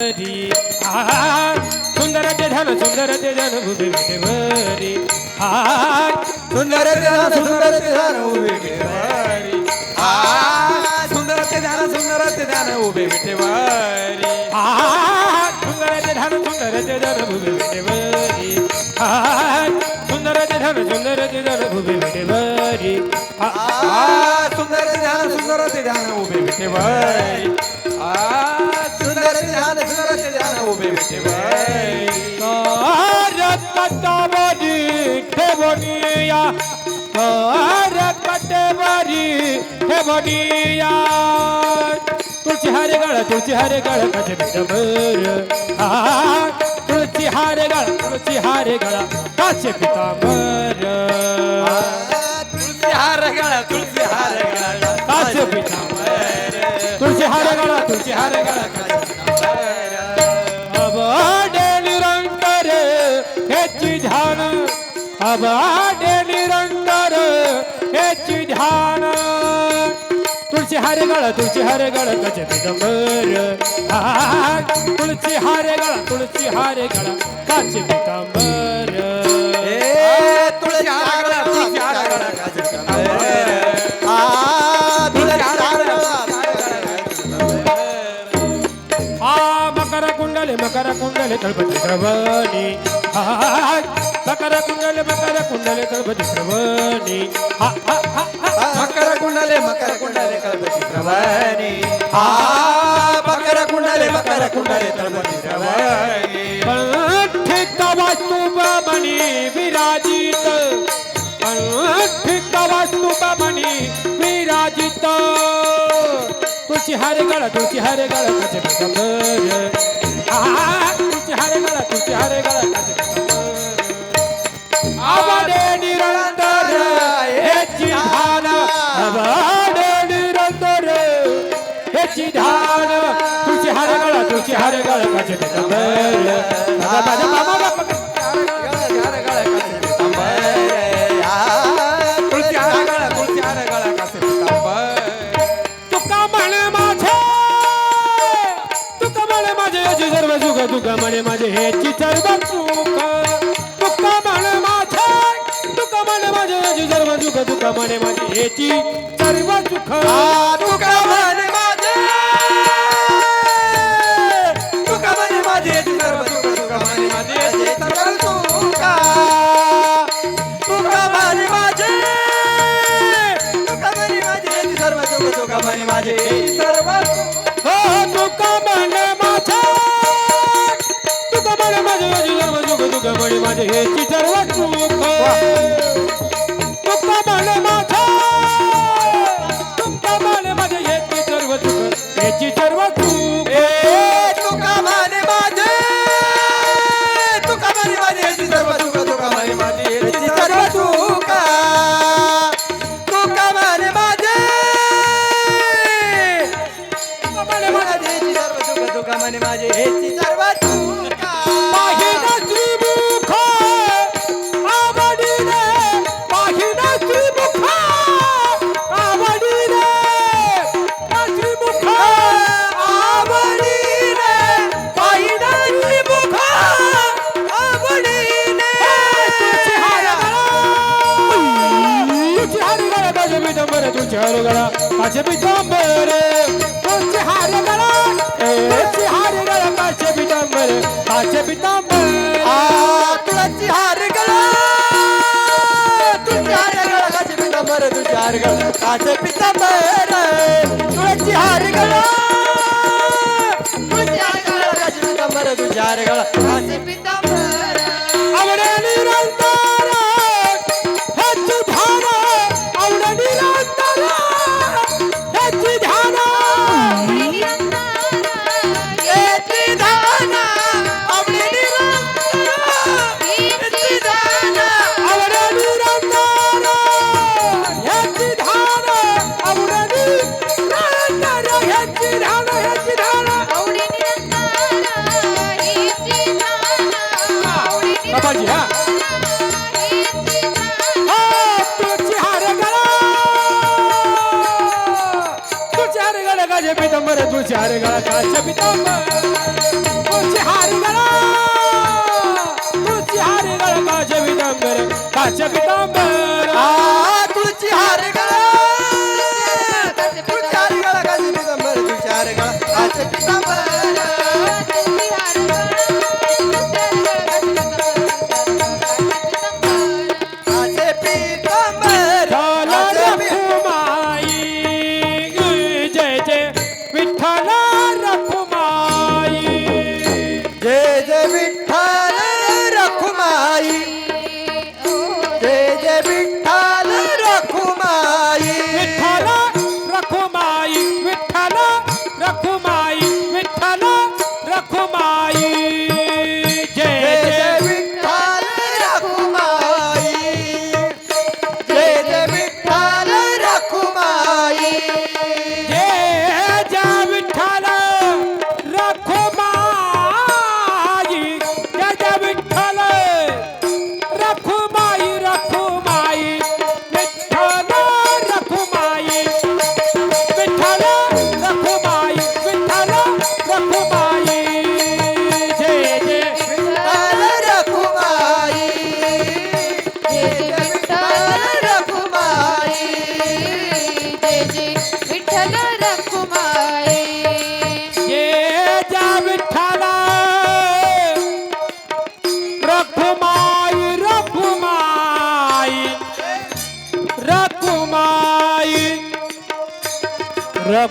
हा सुंदर ते झालं सुंदर ते झालं उभे विटेवरी हा सुंदर ते झालं सुंदर ते झालं उभे विठेवारी हा सुंदर ते झालं सुंदर ते झालं उभे विठेवारी हा सुंदर ते झालं सुंदर ते झालं उभे विटेवरी हा सुंदर ते झालं सुंदर ते झालं उभे विटेवरी हा सुंदर ते झालं सुंदर ते झालं उभे विठेवारी आ रत्तावरी ठेवणिया रत्तावरी ठेवणिया। तुळशी हार गळ तुळशी हार गळ कसे पितांबर। तुळशी हार गळ तुळशी हार गळ कसे पितांबर। तुळशी हार गळा तुळशी हार गळा काचे पितांबर। तुळशी हार गळ तुळशी हार गळ अबाडे निरंतर हेची ध्यान. तुळशी हार गळ तुळशी हार गळ कचे पितांबर तुळशी हार गळ तुळशी हार गळ काचे पितांबर ए तुळशी हार गळा तुळशी हार गळा काचे हा मकर कुंडले मकर कुंडले तळपती श्रवणी. हा मकर कुंडले मकर कुंडले तळपती श्रवणी. मकर कुंडले मकर कुंडले तळपती श्रवणी. हा मकर कुंडले मकर कुंडले तळपती श्रवणी. ठिक वास्तू मणी विराजित. ठिक वास्तू मणी विराजित. तुझी हरे गळ तुझी हरे गळ गळ तुळशी गळ कचे माझ्या मामाला पकड म्हणे माझे तुका म्हणे माझे याची सर्व सुख तुका म्हणे माझे सर्व म्हणे माझे सर्व सुख म्हणे माझे हार गळा माझे पितांबर तुझी हार गळा माझे पितांबर तुझी हार गळा तुझी हार गळा माझे पितांबर माझे पितांबर आ तुळशी हार गळा तुझी हार गळा काचे पितांबर तुझी हार चार गळा. काच्या पितांबर तुझी हार गळा. तुझी हार गळा काच्या पितांबर काच्या पितांबर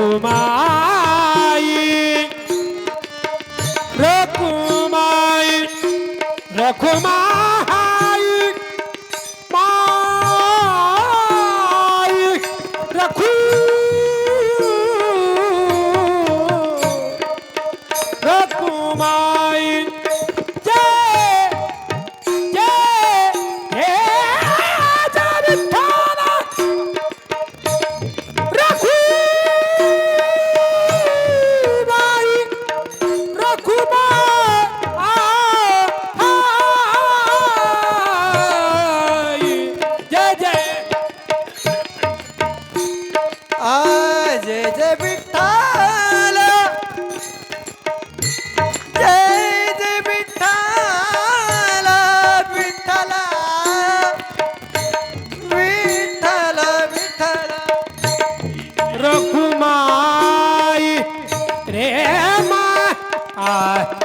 My. Bye.